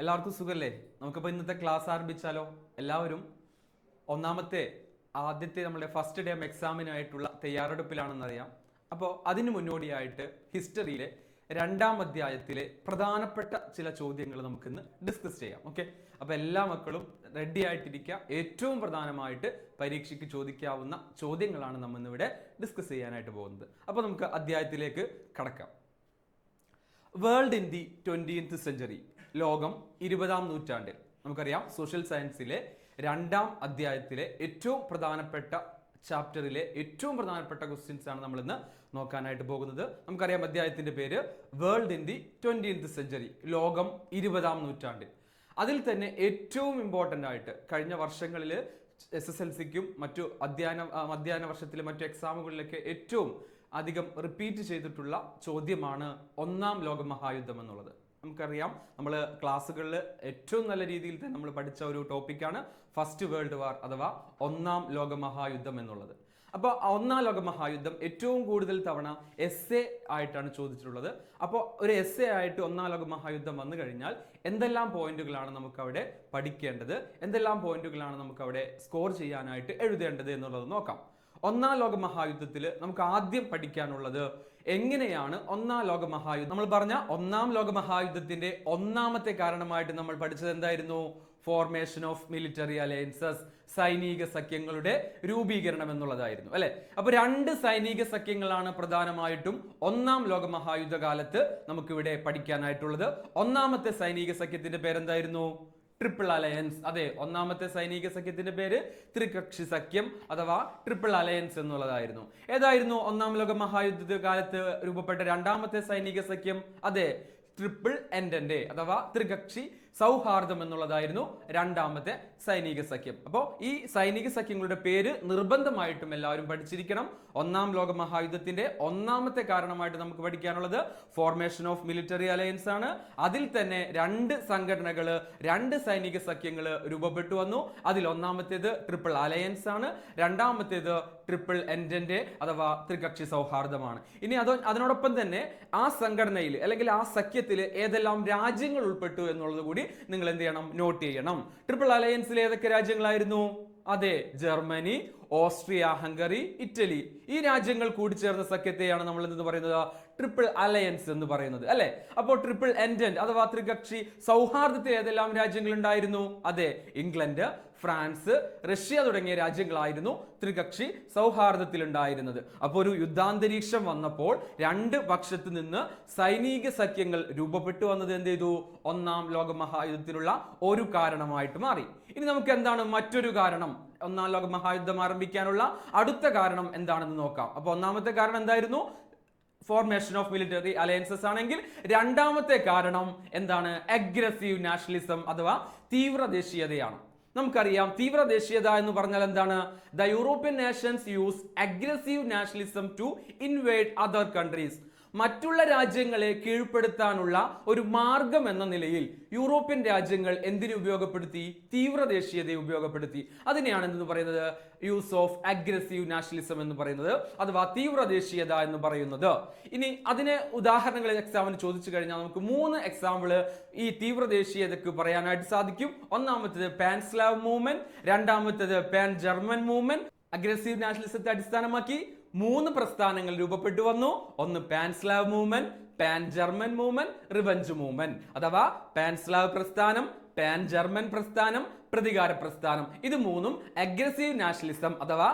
എല്ലാവർക്കും സുഖല്ലേ? നമുക്കിപ്പോൾ ഇന്നത്തെ ക്ലാസ് ആരംഭിച്ചാലോ? എല്ലാവരും ഒന്നാമത്തെ ആദ്യത്തെ നമ്മുടെ ഫസ്റ്റ് ടേം എക്സാമിനായിട്ടുള്ള തയ്യാറെടുപ്പിലാണെന്നറിയാം. അപ്പോൾ അതിന് മുന്നോടിയായിട്ട് ഹിസ്റ്ററിയിലെ രണ്ടാം അധ്യായത്തിലെ പ്രധാനപ്പെട്ട ചില ചോദ്യങ്ങൾ നമുക്കിന്ന് ഡിസ്കസ് ചെയ്യാം ഓക്കെ അപ്പോൾ എല്ലാ മക്കളും റെഡി ആയിട്ടിരിക്കുക. ഏറ്റവും പ്രധാനമായിട്ട് പരീക്ഷയ്ക്ക് ചോദിക്കാവുന്ന ചോദ്യങ്ങളാണ് നമ്മൾ ഇന്നിവിടെ ഡിസ്കസ് ചെയ്യാനായിട്ട് പോകുന്നത്. അപ്പോൾ നമുക്ക് അധ്യായത്തിലേക്ക് കടക്കാം. World in the twentieth century ലോകം ഇരുപതാം നൂറ്റാണ്ടിൽ. നമുക്കറിയാം സോഷ്യൽ സയൻസിലെ രണ്ടാം അധ്യായത്തിലെ ഏറ്റവും പ്രധാനപ്പെട്ട ചാപ്റ്ററിലെ ഏറ്റവും പ്രധാനപ്പെട്ട ക്വസ്റ്റ്യൻസ് ആണ് നമ്മൾ ഇന്ന് നോക്കാനായിട്ട് പോകുന്നത്. നമുക്കറിയാം അധ്യായത്തിന്റെ പേര് world in the twentieth century ലോകം ഇരുപതാം നൂറ്റാണ്ടിൽ. അതിൽ തന്നെ ഏറ്റവും ഇമ്പോർട്ടന്റ് ആയിട്ട് കഴിഞ്ഞ വർഷങ്ങളിൽ എസ് എസ് എൽ സിക്കും മറ്റു അധ്യയന അധ്യയന വർഷത്തിലെ മറ്റു എക്സാമുകളിലൊക്കെ ഏറ്റവും അധികം റിപ്പീറ്റ് ചെയ്തിട്ടുള്ള ചോദ്യമാണ് ഒന്നാം ലോക മഹായുദ്ധം എന്നുള്ളത്. നമുക്കറിയാം. നമ്മൾ ക്ലാസ്സുകളിൽ ഏറ്റവും നല്ല രീതിയിൽ തന്നെ നമ്മൾ പഠിച്ച ഒരു ടോപ്പിക്കാണ് ഫസ്റ്റ് വേൾഡ് വാർ അഥവാ ഒന്നാം ലോകമഹായുദ്ധം എന്നുള്ളത്. അപ്പോൾ ഒന്നാം ലോക മഹായുദ്ധം ഏറ്റവും കൂടുതൽ തവണ എസ് എ ആയിട്ടാണ് ചോദിച്ചിട്ടുള്ളത്. അപ്പോൾ ഒരു എസ് എ ആയിട്ട് ഒന്നാം ലോക മഹായുദ്ധം വന്നു കഴിഞ്ഞാൽ എന്തെല്ലാം പോയിന്റുകളാണ് നമുക്ക് അവിടെ പഠിക്കേണ്ടത്? എന്തെല്ലാം പോയിന്റുകളാണ് നമുക്ക് അവിടെ സ്കോർ ചെയ്യാനായിട്ട് എഴുതേണ്ടത് എന്നുള്ളത് നോക്കാം. ഒന്നാം ലോക മഹായുദ്ധത്തിൽ നമുക്ക് ആദ്യം പഠിക്കാനുള്ളത് എങ്ങനെയാണ് ഒന്നാം ലോക മഹായുദ്ധം നമ്മൾ പറഞ്ഞ ഒന്നാം ലോക മഹായുദ്ധത്തിന്റെ ഒന്നാമത്തെ കാരണമായിട്ട് നമ്മൾ പഠിച്ചത് എന്തായിരുന്നു? ഫോർമേഷൻ ഓഫ് മിലിറ്ററി അലയൻസസ് സൈനിക സഖ്യങ്ങളുടെ രൂപീകരണം എന്നുള്ളതായിരുന്നു അല്ലെ? അപ്പൊ രണ്ട് സൈനിക സഖ്യങ്ങളാണ് പ്രധാനമായിട്ടും ഒന്നാം ലോക മഹായുദ്ധ കാലത്ത് നമുക്കിവിടെ പഠിക്കാനായിട്ടുള്ളത്. ഒന്നാമത്തെ സൈനിക സഖ്യത്തിന്റെ പേരെന്തായിരുന്നു? ട്രിപ്പിൾ അലയൻസ് അതെ ഒന്നാമത്തെ സൈനിക സഖ്യത്തിന്റെ പേര് ത്രികക്ഷി സഖ്യം അഥവാ ട്രിപ്പിൾ അലയൻസ് എന്നുള്ളതായിരുന്നു. ഏതായിരുന്നു ഒന്നാം ലോക മഹായുദ്ധ കാലത്ത് രൂപപ്പെട്ട രണ്ടാമത്തെ സൈനിക സഖ്യം? അതെ ട്രിപ്പിൾ എൻഡന്റെ അഥവാ ത്രികക്ഷി സൗഹാർദ്ദം എന്നുള്ളതായിരുന്നു രണ്ടാമത്തെ സൈനിക സഖ്യം. അപ്പോൾ ഈ സൈനിക സഖ്യങ്ങളുടെ പേര് നിർബന്ധമായിട്ടും എല്ലാവരും പഠിച്ചിരിക്കണം. ഒന്നാം ലോക മഹായുദ്ധത്തിന്റെ ഒന്നാമത്തെ കാരണമായിട്ട് നമുക്ക് പഠിക്കാനുള്ളത് ഫോർമേഷൻ ഓഫ് മിലിറ്ററി അലയൻസ് ആണ്. അതിൽ തന്നെ രണ്ട് സംഘടനകൾ രണ്ട് സൈനിക സഖ്യങ്ങൾ രൂപപ്പെട്ടു വന്നു. അതിൽ ഒന്നാമത്തേത് ട്രിപ്പിൾ അലയൻസ് ആണ്. രണ്ടാമത്തേത് ട്രിപ്പിൾ എൻഡന്റെ അഥവാ ത്രികക്ഷി സൗഹാർദ്ദമാണ്. ഇനി അത് അതിനോടൊപ്പം തന്നെ ആ സംഘടനയിൽ അല്ലെങ്കിൽ ആ സഖ്യത്തിൽ ഏതെല്ലാം രാജ്യങ്ങൾ ഉൾപ്പെട്ടു എന്നുള്ളത് കൂടി നിങ്ങൾ എന്ത് ചെയ്യണം. നോട്ട് ചെയ്യണം ട്രിപ്പിൾ അലയൻസിൽ ഏതൊക്കെ രാജ്യങ്ങളായിരുന്നു? അതെ ജർമ്മനി ഓസ്ട്രിയ ഹംഗറി ഇറ്റലി. ഈ രാജ്യങ്ങൾ കൂടിച്ചേർന്ന സഖ്യത്തെയാണ് നമ്മൾ എന്ത് പറയുന്നത്? ട്രിപ്പിൾ അലയൻസ് എന്ന് പറയുന്നത് അല്ലെ? അപ്പോൾ ട്രിപ്പിൾ എൻഡന്റ് അഥവാ ത്രികക്ഷി സൗഹാർദ്ദത്തിൽ ഏതെല്ലാം രാജ്യങ്ങൾ ഉണ്ടായിരുന്നു അതെ ഇംഗ്ലണ്ട് ഫ്രാൻസ് റഷ്യ തുടങ്ങിയ രാജ്യങ്ങളായിരുന്നു ത്രികക്ഷി സൗഹാർദ്ദത്തിലുണ്ടായിരുന്നത്. അപ്പോൾ ഒരു യുദ്ധാന്തരീക്ഷം വന്നപ്പോൾ രണ്ട് പക്ഷത്ത് നിന്ന് സൈനിക സഖ്യങ്ങൾ രൂപപ്പെട്ടു വന്നത് എന്ത് ചെയ്തു? ഒന്നാം ലോക മഹായുദ്ധത്തിനുള്ള ഒരു കാരണമായിട്ട് മാറി. ഇനി നമുക്ക് എന്താണ് മറ്റൊരു കാരണം? ഒന്നാം ലോക മഹായുദ്ധം ആരംഭിക്കാനുള്ള അടുത്ത കാരണം എന്താണെന്ന് നോക്കാം. അപ്പോൾ ഒന്നാമത്തെ കാരണം എന്തായിരുന്നു? ഫോർമേഷൻ ഓഫ് മിലിറ്ററി അലയൻസസ് ആണെങ്കിൽ രണ്ടാമത്തെ കാരണം എന്താണ്? അഗ്രസീവ് നാഷണലിസം അഥവാ തീവ്ര ദേശീയതയാണ് നമുക്കറിയാം തീവ്ര ദേശീയത എന്ന് പറഞ്ഞാൽ എന്താണ്? The European nations use aggressive nationalism to invade other countries മറ്റുള്ള രാജ്യങ്ങളെ കീഴ്പ്പെടുത്താനുള്ള ഒരു മാർഗം എന്ന നിലയിൽ യൂറോപ്യൻ രാജ്യങ്ങൾ എന്തിനു ഉപയോഗപ്പെടുത്തി? തീവ്ര ദേശീയതയെ ഉപയോഗപ്പെടുത്തി. അതിനെയാണ് എന്തെന്ന് പറയുന്നത്? യൂസ് ഓഫ് അഗ്രസീവ് നാഷണലിസം എന്ന് പറയുന്നത്. അഥവാ തീവ്ര ദേശീയത എന്ന് പറയുന്നത്. ഇനി അതിന് ഉദാഹരണങ്ങൾ എക്സാമിന് ചോദിച്ചു കഴിഞ്ഞാൽ നമുക്ക് മൂന്ന് എക്സാമ്പിൾ ഈ തീവ്ര ദേശീയതക്ക് പറയാനായിട്ട് സാധിക്കും. ഒന്നാമത്തേത് പാൻസ്ലാവ് മൂവ്മെന്റ് രണ്ടാമത്തേത് പാൻ ജർമ്മൻ മൂവ്മെന്റ് അഗ്രസീവ് നാഷണലിസത്തെ അടിസ്ഥാനമാക്കി മൂന്ന് പ്രസ്ഥാനങ്ങൾ രൂപപ്പെട്ടു വന്നു. ഒന്ന് pan Slav movement pan German movement revenge movement അഥവാ പാൻസ്ലാവ് പ്രസ്ഥാനം പാൻ ജർമ്മൻ പ്രസ്ഥാനം പ്രതികാര പ്രസ്ഥാനം. ഇത് മൂന്നും അഗ്രസീവ് നാഷണലിസം അഥവാ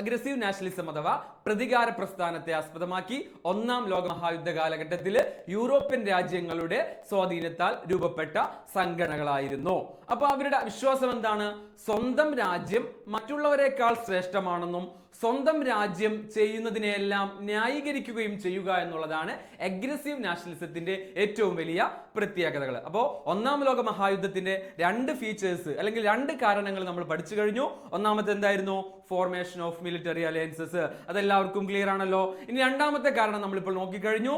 അഗ്രസീവ് നാഷണലിസം അഥവാ പ്രതികാര പ്രസ്ഥാനത്തെ ആസ്പദമാക്കി ഒന്നാം ലോക മഹായുദ്ധ കാലഘട്ടത്തിൽ യൂറോപ്യൻ രാജ്യങ്ങളുടെ സ്വാധീനത്താൽ രൂപപ്പെട്ട സംഘടനകളായിരുന്നു. അപ്പൊ അവരുടെ വിശ്വാസം എന്താണ്? സ്വന്തം രാജ്യം മറ്റുള്ളവരെക്കാൾ ശ്രേഷ്ഠമാണെന്നും സ്വന്തം രാജ്യം ചെയ്യുന്നതിനെയെല്ലാം ന്യായീകരിക്കുകയും ചെയ്യുക എന്നുള്ളതാണ് അഗ്രസീവ് നാഷണലിസത്തിന്റെ ഏറ്റവും വലിയ പ്രത്യേകതകൾ. അപ്പോൾ ഒന്നാം ലോക മഹായുദ്ധത്തിന്റെ രണ്ട് ഫീച്ചേഴ്സ് അല്ലെങ്കിൽ രണ്ട് കാരണങ്ങൾ നമ്മൾ പഠിച്ചു കഴിഞ്ഞു. ഒന്നാമത്തെ എന്തായിരുന്നു? ഫോർമേഷൻ ഓഫ് മിലിറ്ററി അലയൻസസ് അതെല്ലാവർക്കും ക്ലിയർ ആണല്ലോ. ഇനി രണ്ടാമത്തെ കാരണം നമ്മളിപ്പോൾ നോക്കിക്കഴിഞ്ഞു.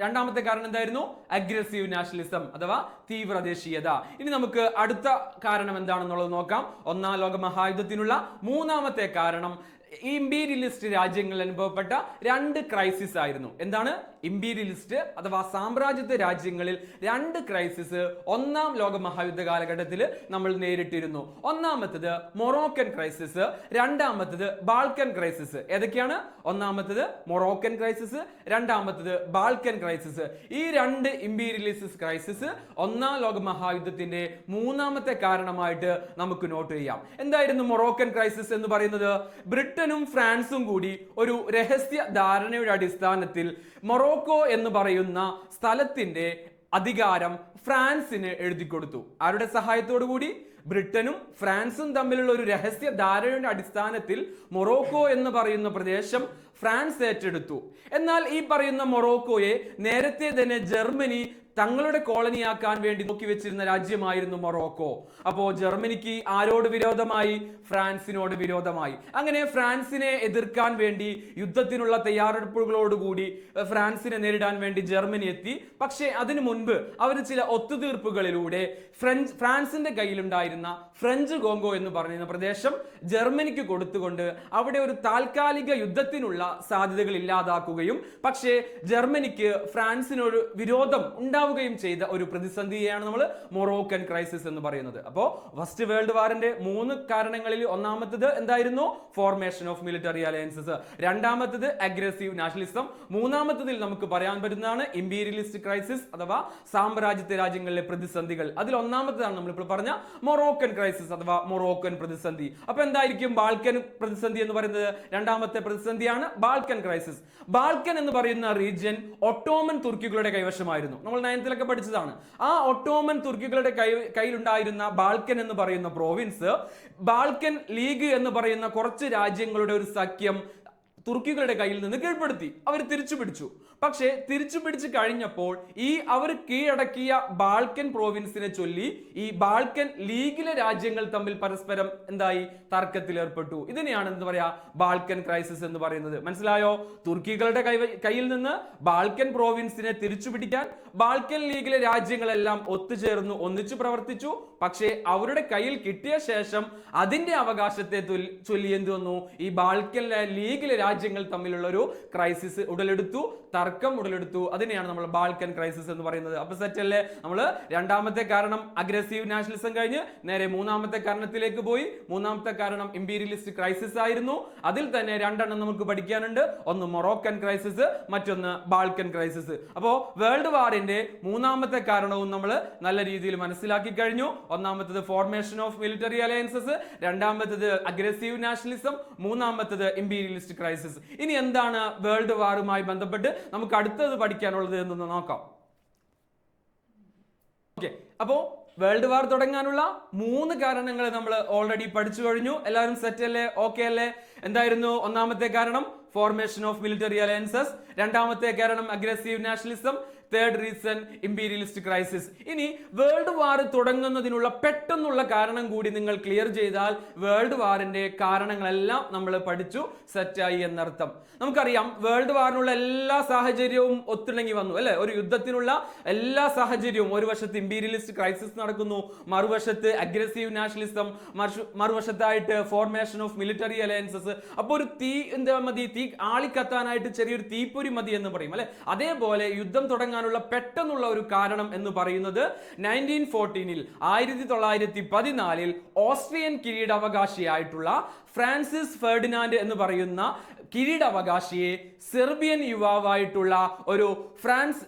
രണ്ടാമത്തെ കാരണം എന്തായിരുന്നു? അഗ്രസീവ് നാഷണലിസം അഥവാ തീവ്രദേശീയത. ഇനി നമുക്ക് അടുത്ത കാരണം എന്താണെന്നുള്ളത് നോക്കാം. ഒന്നാം ലോക മഹായുദ്ധത്തിനുള്ള മൂന്നാമത്തെ കാരണം ഇമ്പീരിയലിസ്റ്റ് രാജ്യങ്ങളിൽ അനുഭവപ്പെട്ട രണ്ട് ക്രൈസിസ് ആയിരുന്നു. എന്താണ്? ഇമ്പീരിയലിസ്റ്റ് അഥവാ സാമ്രാജ്യത്വ രാജ്യങ്ങളിൽ രണ്ട് ക്രൈസിസ് ഒന്നാം ലോക മഹായുദ്ധ കാലഘട്ടത്തിൽ നമ്മൾ നേരിട്ടിരുന്നു. ഒന്നാമത്തത് മൊറോക്കൻ ക്രൈസിസ് രണ്ടാമത്തത് ബാൾക്കൻ ക്രൈസിസ്. ഏതൊക്കെയാണ്? ഒന്നാമത്തത് മൊറോക്കൻ ക്രൈസിസ് രണ്ടാമത്തത് ബാൾക്കൻ ക്രൈസിസ്. ഈ രണ്ട് ഇമ്പീരിയലിസ്റ്റ് ക്രൈസിസ് ഒന്നാം ലോക മഹായുദ്ധത്തിന്റെ മൂന്നാമത്തെ കാരണമായിട്ട് നമുക്ക് നോട്ട് ചെയ്യാം. എന്തായിരുന്നു മൊറോക്കൻ ക്രൈസിസ് എന്ന് പറയുന്നത്? ബ്രിട്ടനും ഫ്രാൻസും കൂടി ഒരു രഹസ്യ ധാരണയുടെ അടിസ്ഥാനത്തിൽ മൊറോക്കോ എന്ന് പറയുന്ന സ്ഥലത്തിന്റെ അധികാരം ഫ്രാൻസിന് എഴുതി കൊടുത്തു. ആരുടെ സഹായത്തോടു കൂടി? ബ്രിട്ടനും ഫ്രാൻസും തമ്മിലുള്ള ഒരു രഹസ്യ ധാരണയുടെ അടിസ്ഥാനത്തിൽ മൊറോക്കോ എന്ന് പറയുന്ന പ്രദേശം ഫ്രാൻസ് ഏറ്റെടുത്തു. എന്നാൽ ഈ പറയുന്ന മൊറോക്കോയെ നേരത്തെ തന്നെ ജർമ്മനി തങ്ങളുടെ കോളനിയാക്കാൻ വേണ്ടി നോക്കി വെച്ചിരുന്ന രാജ്യമായിരുന്നു മൊറോക്കോ. അപ്പോ ജർമ്മനിക്ക് ആരോട് വിരോധമായി? ഫ്രാൻസിനോട് വിരോധമായി. അങ്ങനെ ഫ്രാൻസിനെ എതിർക്കാൻ വേണ്ടി യുദ്ധത്തിനുള്ള തയ്യാറെടുപ്പുകളോടുകൂടി ഫ്രാൻസിനെ നേരിടാൻ വേണ്ടി ജർമ്മനി എത്തി. പക്ഷേ അതിനു മുൻപ് അവർ ചില ഒത്തുതീർപ്പുകളിലൂടെ ഫ്രഞ്ച് ഫ്രാൻസിന്റെ കയ്യിലുണ്ടായിരുന്ന ഫ്രഞ്ച് കോങ്കോ എന്ന് പറയുന്ന പ്രദേശം ജർമ്മനിക്ക് കൊടുത്തുകൊണ്ട് അവിടെ ഒരു താൽക്കാലിക യുദ്ധത്തിനുള്ള സാധ്യതകൾ ഇല്ലാതാക്കുകയും. പക്ഷേ ജർമ്മനിക്ക് ഫ്രാൻസിനൊരു വിരോധം ഉണ്ടാവുകയും ചെയ്ത ഒരു പ്രതിസന്ധിയെയാണ് നമ്മൾ മൊറോക്കൻ ക്രൈസിസ് എന്ന് പറയുന്നത്. അപ്പോ ഫസ്റ്റ് വേൾഡ് വാറിന്റെ മൂന്ന് കാരണങ്ങളിൽ ഒന്നാമത്തത് എന്തായിരുന്നു? ഫോർമേഷൻ ഓഫ് മിലിറ്ററി അലയൻസസ് രണ്ടാമത്തത് അഗ്രസീവ് നാഷണലിസം മൂന്നാമത്തതിൽ നമുക്ക് പറയാൻ പറ്റുന്നതാണ് ഇമ്പീരിയലിസ്റ്റ് ക്രൈസിസ് അഥവാ സാമ്രാജ്യത്തെ രാജ്യങ്ങളിലെ പ്രതിസന്ധികൾ. അതിൽ ഒന്നാമത്തതാണ് നമ്മളിപ്പോൾ പറഞ്ഞ മൊറോക്കൻ ക്രൈസിസ് അഥവാ മൊറോക്കൻ പ്രതിസന്ധി. അപ്പൊ എന്തായിരിക്കും ബാൾക്കൻ പ്രതിസന്ധി എന്ന് പറയുന്നത്? രണ്ടാമത്തെ പ്രതിസന്ധിയാണ് ബാൾക്കൻ ക്രൈസിസ് ബാൾക്കൻ എന്ന് പറയുന്ന റീജിയൻ ഒട്ടോമൻ തുർക്കികളുടെ കൈവശമായിരുന്നു. നമ്മൾ നയനത്തിലൊക്കെ പഠിച്ചതാണ്. ആ ഒട്ടോമൻ തുർക്കികളുടെ കൈ കയ്യിലുണ്ടായിരുന്ന ബാൾക്കൻ എന്ന് പറയുന്ന പ്രോവിൻസ് ബാൾക്കൻ ലീഗ് എന്ന് പറയുന്ന കുറച്ച് രാജ്യങ്ങളുടെ ഒരു സഖ്യം തുർക്കികളുടെ കയ്യിൽ നിന്ന് കീഴ്പ്പെടുത്തി. അവർ തിരിച്ചു പിടിച്ചു പക്ഷേ തിരിച്ചു പിടിച്ചു കഴിഞ്ഞപ്പോൾ ഈ അവർ കീഴടക്കിയ ബാൾക്കൻ പ്രോവിൻസിനെ ചൊല്ലി ഈ ബാൾക്കൻ ലീഗിലെ രാജ്യങ്ങൾ തമ്മിൽ പരസ്പരം എന്തായി? തർക്കത്തിൽ ഏർപ്പെട്ടു. ഇതിനെയാണ് എന്താ പറയാ? ബാൾക്കൻ ക്രൈസിസ് എന്ന് പറയുന്നത്. മനസ്സിലായോ? തുർക്കികളുടെ കയ്യിൽ നിന്ന് ബാൾക്കൻ പ്രോവിൻസിനെ തിരിച്ചു പിടിക്കാൻ ബാൾക്കൻ ലീഗിലെ രാജ്യങ്ങളെല്ലാം ഒത്തുചേർന്നു ഒന്നിച്ചു പ്രവർത്തിച്ചു. പക്ഷേ അവരുടെ കയ്യിൽ കിട്ടിയ ശേഷം അതിന്റെ അവകാശത്തെ ചൊല്ലി എന്ത് വന്നു? ഈ ബാൾക്കൻ ലീഗിലെ രാജ്യങ്ങൾ തമ്മിലുള്ള ഒരു ക്രൈസിസ് ഉടലെടുത്തു. തർക്കം ഉടലെടുത്തു. അതിനെയാണ് നമ്മൾ ബാൾക്കൻ ക്രൈസിസ് എന്ന് പറയുന്നത്. അപ്പൊ സെറ്റ് അല്ലേ നമ്മൾ രണ്ടാമത്തെ കാരണം അഗ്രസീവ് നാഷണലിസം കഴിഞ്ഞ് നേരെ മൂന്നാമത്തെ കാരണത്തിലേക്ക് പോയി. മൂന്നാമത്തെ കാരണം ഇമ്പീരിയലിസ്റ്റ് ക്രൈസിസ് ആയിരുന്നു. അതിൽ തന്നെ രണ്ടെണ്ണം നമുക്ക് പഠിക്കാനുണ്ട്. ഒന്ന് മൊറോക്കൻ ക്രൈസിസ് മറ്റൊന്ന് ബാൾക്കൻ ക്രൈസിസ് അപ്പോ വേൾഡ് വാറിന്റെ മൂന്നാമത്തെ കാരണവും നമ്മൾ നല്ല രീതിയിൽ മനസ്സിലാക്കി കഴിഞ്ഞു. ഒന്നാമത്തത് ഫോർമേഷൻ ഓഫ് മിലിറ്ററി അലയൻസസ് രണ്ടാമത്തത് അഗ്രസീവ് നാഷണലിസം മൂന്നാമത്തത് ഇമ്പീരിയലിസ്റ്റ് ക്രൈസിസ് ഇനി എന്താണ് വേൾഡ് വാറുമായി ബന്ധപ്പെട്ട് നമുക്ക് അടുത്തത് പഠിക്കാനുള്ളത് എന്നൊന്ന് നോക്കാം. ഓക്കെ അപ്പോ വേൾഡ് വാർ തുടങ്ങാനുള്ള മൂന്ന് കാരണങ്ങൾ നമ്മൾ ഓൾറെഡി പഠിച്ചു കഴിഞ്ഞു. എല്ലാവരും സെറ്റ് അല്ലേ? ഓക്കെ അല്ലേ? എന്തായിരുന്നു? ഒന്നാമത്തെ കാരണം ഫോർമേഷൻ ഓഫ് മിലിറ്ററി അലയൻസസ് രണ്ടാമത്തെ കാരണം aggressive nationalism third reason imperialist crisis ഇനി വേൾഡ് വാർ തുടങ്ങുന്നതിനുള്ള പെട്ടെന്നുള്ള കാരണം കൂടി നിങ്ങൾ ക്ലിയർ ചെയ്താൽ വേൾഡ് വാറിന്റെ കാരണങ്ങളെല്ലാം നമ്മൾ പഠിച്ചു സെറ്റായി എന്നർത്ഥം. നമുക്കറിയാം വേൾഡ് വാറിനുള്ള എല്ലാ സാഹചര്യവും ഒത്തിണങ്ങി വന്നു അല്ലെ? ഒരു യുദ്ധത്തിനുള്ള എല്ലാ സാഹചര്യവും. ഒരു വശത്ത് ഇമ്പീരിയലിസ്റ്റ് ക്രൈസിസ് നടക്കുന്നു മറുവശത്ത് അഗ്രസീവ് നാഷണലിസം മറുവശത്തായിട്ട് ഫോർമേഷൻ ഓഫ് മിലിറ്ററി അലയൻസസ് അപ്പോൾ ഒരു തീ എന്താ മതി തീ ആളിക്കത്താനായിട്ട് ചെറിയൊരു തീപ്പൊരി മതി എന്ന് പറയും അല്ലെ? അതേപോലെ യുദ്ധം തുടങ്ങാനുള്ള പെട്ടെന്നുള്ള ഒരു കാരണം എന്ന് പറയുന്നത് നയന്റീൻ ഫോർട്ടീനിൽ ആയിരത്തി തൊള്ളായിരത്തി പതിനാലിൽ ഓസ്ട്രിയൻ കിരീടാവകാശിയായിട്ടുള്ള ഫ്രാൻസിസ് ഫെർഡിനാൻഡ് എന്ന് പറയുന്ന കിരീടാവകാശിയെ സെർബിയൻ യുവാവായിട്ടുള്ള ഒരു ഫ്രാൻസ്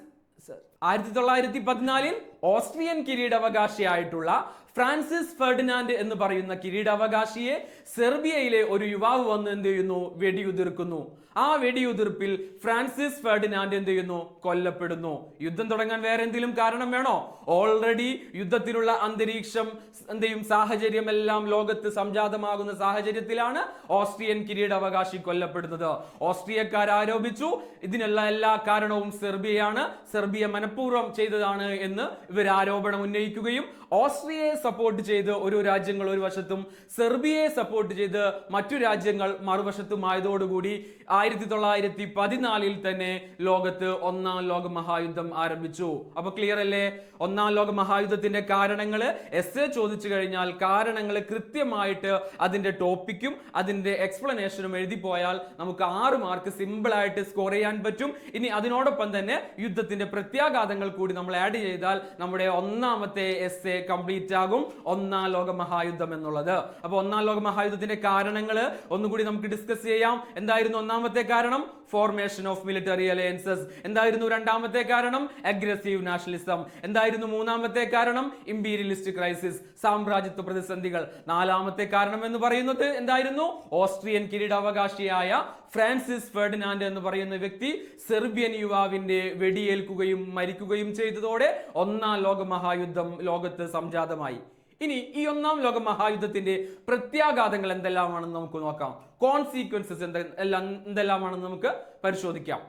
ആയിരത്തി തൊള്ളായിരത്തി പതിനാലിൽ ഓസ്ട്രിയൻ കിരീടാവകാശിയായിട്ടുള്ള ഫ്രാൻസിസ് ഫെർഡിനാൻഡ് എന്ന് പറയുന്ന കിരീടാവകാശിയെ സെർബിയയിലെ ഒരു യുവാവ് വന്ന് എന്ത് ചെയ്യുന്നു? വെടിയുതിർക്കുന്നു. ആ വെടിയുതിർപ്പിൽ ഫ്രാൻസിസ് ഫെർഡിനാൻഡ് എന്ത് ചെയ്യുന്നു? കൊല്ലപ്പെടുന്നു. യുദ്ധം തുടങ്ങാൻ വേറെ എന്തെങ്കിലും കാരണം വേണോ? ഓൾറെഡി യുദ്ധത്തിലുള്ള അന്തരീക്ഷം എന്തെയും സാഹചര്യം എല്ലാം ലോകത്ത് സംജാതമാകുന്ന സാഹചര്യത്തിലാണ് ഓസ്ട്രിയൻ കിരീടാവകാശി കൊല്ലപ്പെടുന്നത്. ഓസ്ട്രിയക്കാർ ആരോപിച്ചു ഇതിനുള്ള എല്ലാ കാരണവും സെർബിയയാണ്. സെർബിയ മനഃപൂർവം ചെയ്തതാണ് എന്ന് ഇവർ ആരോപണം ഉന്നയിക്കുകയും ഓസ്ട്രിയയെ സപ്പോർട്ട് ചെയ്ത് ഒരു രാജ്യങ്ങൾ ഒരു വശത്തും സെർബിയയെ സപ്പോർട്ട് ചെയ്ത് മറ്റു രാജ്യങ്ങൾ മറുവശത്തും ആയതോടുകൂടി ആ ആയിരത്തി തൊള്ളായിരത്തി പതിനാലിൽ തന്നെ ലോകത്ത് ഒന്നാം ലോക മഹായുദ്ധം ആരംഭിച്ചു. അപ്പൊ ക്ലിയർ അല്ലേ? ഒന്നാം ലോക മഹായുദ്ധത്തിന്റെ കാരണങ്ങൾ എസ് എ ചോദിച്ചു കഴിഞ്ഞാൽ കാരണങ്ങൾ കൃത്യമായിട്ട് അതിന്റെ ടോപ്പിക്കും അതിന്റെ എക്സ്പ്ലനേഷനും എഴുതി പോയാൽ നമുക്ക് ആറ് മാർക്ക് സിമ്പിൾ ആയിട്ട് സ്കോർ ചെയ്യാൻ പറ്റും. ഇനി അതിനോടൊപ്പം തന്നെ യുദ്ധത്തിന്റെ പ്രത്യാഘാതങ്ങൾ കൂടി നമ്മൾ ആഡ് ചെയ്താൽ നമ്മുടെ ഒന്നാമത്തെ എസ് എ കംപ്ലീറ്റ് ആകും. ഒന്നാം ലോക മഹായുദ്ധം എന്നുള്ളത്. അപ്പൊ ഒന്നാം ലോക മഹായുദ്ധത്തിന്റെ കാരണങ്ങൾ ഒന്നുകൂടി നമുക്ക് ഡിസ്കസ് ചെയ്യാം. എന്തായിരുന്നു ഒന്നാമത്തെ കാരണം ഫോർമേഷൻ ഓഫ് മിലിറ്ററി അലയൻസസ് എന്തായിരുന്നു രണ്ടാമത്തെ കാരണം? അഗ്രസീവ് നാഷണലിസം എന്തായിരുന്നു മൂന്നാമത്തെ കാരണം? ഇമ്പീരിയലിസ്റ്റ് ക്രൈസിസ് സാമ്രാജ്യത്വ പ്രതിസന്ധികൾ. നാലാമത്തെ കാരണം എന്ന് പറയുന്നത് എന്തായിരുന്നു? ഓസ്ട്രിയൻ കിരീടാവകാശിയായ ഫ്രാൻസിസ് ഫെർഡിനാൻഡ് എന്ന് പറയുന്ന വ്യക്തി സെർബിയൻ യുവാവിന്റെ വെടിയേൽക്കുകയും മരിക്കുകയും ചെയ്തതോടെ ഒന്നാം ലോക മഹായുദ്ധം ലോകത്ത് സംജാതമായി. ഇനി ഈ ഒന്നാം ലോക മഹായുദ്ധത്തിന്റെ പ്രത്യാഘാതങ്ങൾ എന്തെല്ലാമാണെന്ന് നമുക്ക് നോക്കാം. കോൺസീക്വൻസസ് എന്തെല്ലാം എന്തെല്ലാമാണെന്ന് നമുക്ക് പരിശോധിക്കാം.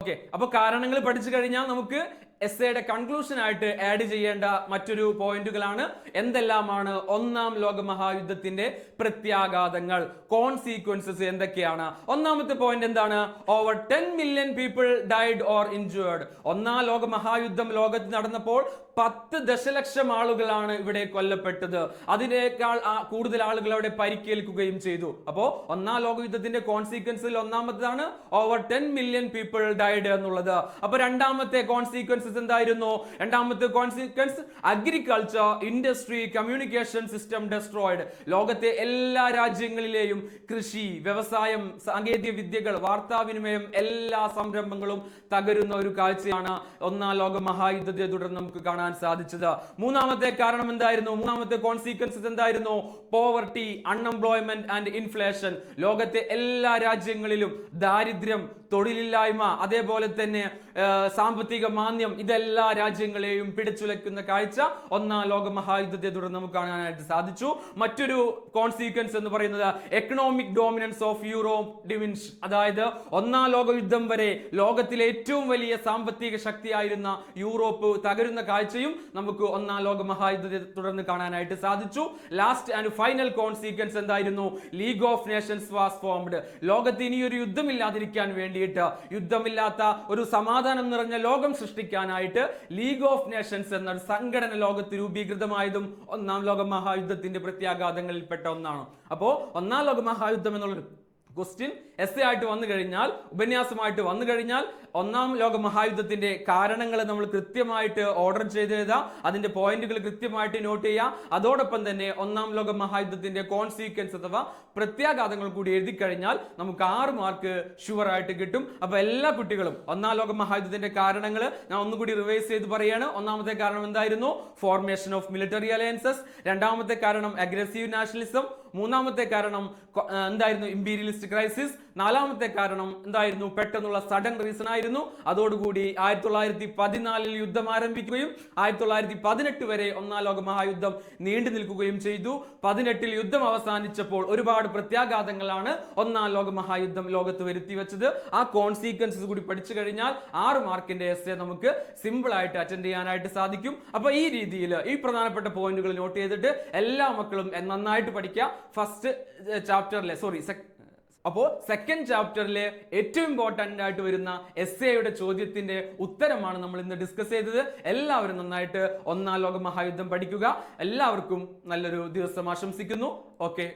ഓക്കെ അപ്പൊ കാരണങ്ങൾ പഠിച്ചു കഴിഞ്ഞാൽ നമുക്ക് എസ് എയുടെ കൺക്ലൂഷൻ ആയിട്ട് ആഡ് ചെയ്യേണ്ട മറ്റൊരു പോയിന്റുകളാണ്. എന്തെല്ലാമാണ് ഒന്നാം ലോക മഹായുദ്ധത്തിന്റെ പ്രത്യാഘാതങ്ങൾ? കോൺസീക്വൻസസ് എന്തൊക്കെയാണ്? ഒന്നാമത്തെ പോയിന്റ് എന്താണ്? Over ten million people died or injured ഒന്നാം ലോക മഹായുദ്ധം ലോകത്ത് നടന്നപ്പോൾ പത്ത് ദശലക്ഷം ആളുകളാണ് ഇവിടെ കൊല്ലപ്പെട്ടത്. അതിനേക്കാൾ കൂടുതൽ ആളുകൾ അവിടെ പരിക്കേൽക്കുകയും ചെയ്തു. അപ്പോ ഒന്നാം ലോകയുദ്ധത്തിന്റെ കോൺസിക്വൻസിൽ ഒന്നാമത്തേതാണ് over ten million people died എന്നുള്ളത്. അപ്പൊ രണ്ടാമത്തെ കോൺസിക്വൻസസ് എന്തായിരുന്നു? രണ്ടാമത്തെ consequence agriculture industry communication system destroyed ലോകത്തെ എല്ലാ രാജ്യങ്ങളിലെയും കൃഷി വ്യവസായം സാങ്കേതിക വിദ്യകൾ വാർത്താവിനിമയം എല്ലാ സംരംഭങ്ങളും തകരുന്ന ഒരു കാഴ്ചയാണ് ഒന്നാം ലോക മഹായുദ്ധത്തെ തുടർന്ന് നമുക്ക് കാണാൻ സാധിച്ചത്. മൂന്നാമത്തെ കാരണം എന്തായിരുന്നു? മൂന്നാമത്തെ കോൺസിക്വൻസസ് എന്തായിരുന്നു? പോവർട്ടി അൺഎംപ്ലോയ്മെന്റ് ആൻഡ് ഇൻഫ്ലേഷൻ ലോകത്തെ എല്ലാ രാജ്യങ്ങളിലും ദാരിദ്ര്യം തൊഴിലില്ലായ്മ അതേപോലെ തന്നെ സാമ്പത്തിക മാന്ദ്യം ഇതെല്ലാ രാജ്യങ്ങളെയും പിടിച്ചുലക്കുന്ന കാഴ്ച ഒന്നാം ലോക മഹായുദ്ധത്തെ തുടർന്ന് നമുക്ക് കാണാനായിട്ട് സാധിച്ചു. മറ്റൊരു കോൺസിക്വൻസ് എന്ന് പറയുന്നത് economic dominance of Europe diminish അതായത് ഒന്നാം ലോക യുദ്ധം വരെ ലോകത്തിലെ ഏറ്റവും വലിയ സാമ്പത്തിക ശക്തിയായിരുന്ന യൂറോപ്പ് തകരുന്ന കാഴ്ചയും നമുക്ക് ഒന്നാം ലോക മഹായുദ്ധത്തെ തുടർന്ന് കാണാനായിട്ട് സാധിച്ചു. ലാസ്റ്റ് ആൻഡ് ഫൈനൽ കോൺസിക്വൻസ് എന്തായിരുന്നു? League of nations was formed ലോകത്ത് ഇനിയൊരു യുദ്ധമില്ലാതിരിക്കാൻ യുദ്ധമില്ലാതിരിക്കാൻ വേണ്ടിയിട്ട് യുദ്ധമില്ലാത്ത ഒരു സമാധാനം നിറഞ്ഞ ലോകം സൃഷ്ടിക്കാനായിട്ട് ലീഗ് ഓഫ് നേഷൻസ് എന്ന ഒരു സംഘടന ലോകത്ത് രൂപീകൃതമായതും ഒന്നാം ലോക മഹായുദ്ധത്തിന്റെ പ്രത്യാഘാതങ്ങളിൽപ്പെട്ട ഒന്നാണ്. അപ്പോ ഒന്നാം ലോക മഹായുദ്ധം എന്നുള്ളൊരു ക്വസ്റ്റ്യൻ എസ് എ ആയിട്ട് വന്നു കഴിഞ്ഞാൽ ഉപന്യാസമായിട്ട് വന്നു കഴിഞ്ഞാൽ ഒന്നാം ലോക മഹായുദ്ധത്തിന്റെ കാരണങ്ങൾ നമ്മൾ കൃത്യമായിട്ട് ഓർഡർ ചെയ്ത് എഴുതാം അതിന്റെ പോയിന്റുകൾ കൃത്യമായിട്ട് നോട്ട് ചെയ്യാം. അതോടൊപ്പം തന്നെ ഒന്നാം ലോക മഹായുദ്ധത്തിന്റെ കോൺസിക്വൻസ് അഥവാ പ്രത്യാഘാതങ്ങൾ കൂടി എഴുതി കഴിഞ്ഞാൽ നമുക്ക് ആറ് മാർക്ക് ഷുവർ ആയിട്ട് കിട്ടും. അപ്പൊ എല്ലാ കുട്ടികളും ഒന്നാം ലോക മഹായുദ്ധത്തിന്റെ കാരണങ്ങൾ ഞാൻ ഒന്നുകൂടി റിവൈസ് ചെയ്ത് പറയാണ്. ഒന്നാമത്തെ കാരണം എന്തായിരുന്നു? ഫോർമേഷൻ ഓഫ് മിലിറ്ററി അലയൻസസ് രണ്ടാമത്തെ കാരണം അഗ്രസീവ് നാഷണലിസം മൂന്നാമത്തെ കാരണം എന്തായിരുന്നു? ഇമ്പീരിയലിസ്റ്റ് ക്രൈസിസ് നാലാമത്തെ കാരണം എന്തായിരുന്നു? പെട്ടെന്നുള്ള സഡൻ റീസൺ ആയിരുന്നു. അതോടുകൂടി ആയിരത്തി തൊള്ളായിരത്തി പതിനാലിൽ യുദ്ധം ആരംഭിക്കുകയും ആയിരത്തി തൊള്ളായിരത്തി പതിനെട്ട് വരെ ഒന്നാം ലോക മഹായുദ്ധം നീണ്ടു നിൽക്കുകയും ചെയ്തു. പതിനെട്ടിൽ യുദ്ധം അവസാനിച്ചപ്പോൾ ഒരുപാട് പ്രത്യാഘാതങ്ങളാണ് ഒന്നാം ലോക മഹായുദ്ധം ലോകത്ത് വരുത്തി വെച്ചത്. ആ കോൺസീക്വൻസസ് കൂടി പഠിച്ചു കഴിഞ്ഞാൽ ആറ് മാർക്കിന്റെ എസ് നമുക്ക് സിമ്പിൾ ആയിട്ട് അറ്റൻഡ് ചെയ്യാനായിട്ട് സാധിക്കും. അപ്പൊ ഈ രീതിയിൽ ഈ പ്രധാനപ്പെട്ട പോയിന്റുകൾ നോട്ട് ചെയ്തിട്ട് എല്ലാ മക്കളും നന്നായിട്ട് പഠിക്കുക. ഫസ്റ്റ് ചാപ്റ്ററിലെ സോറി അപ്പോൾ സെക്കൻഡ് ചാപ്റ്ററിൽ ഏറ്റവും ഇമ്പോർട്ടന്റ് ആയിട്ട് വരുന്ന എസ് എയുടെ ചോദ്യത്തിന്റെ ഉത്തരമാണ് നമ്മൾ ഇന്ന് ഡിസ്കസ് ചെയ്തത്. എല്ലാവരും നന്നായിട്ട് ഒന്നാം ലോക മഹായുദ്ധം പഠിക്കുക. എല്ലാവർക്കും നല്ലൊരു ദിവസം ആശംസിക്കുന്നു. ഓക്കെ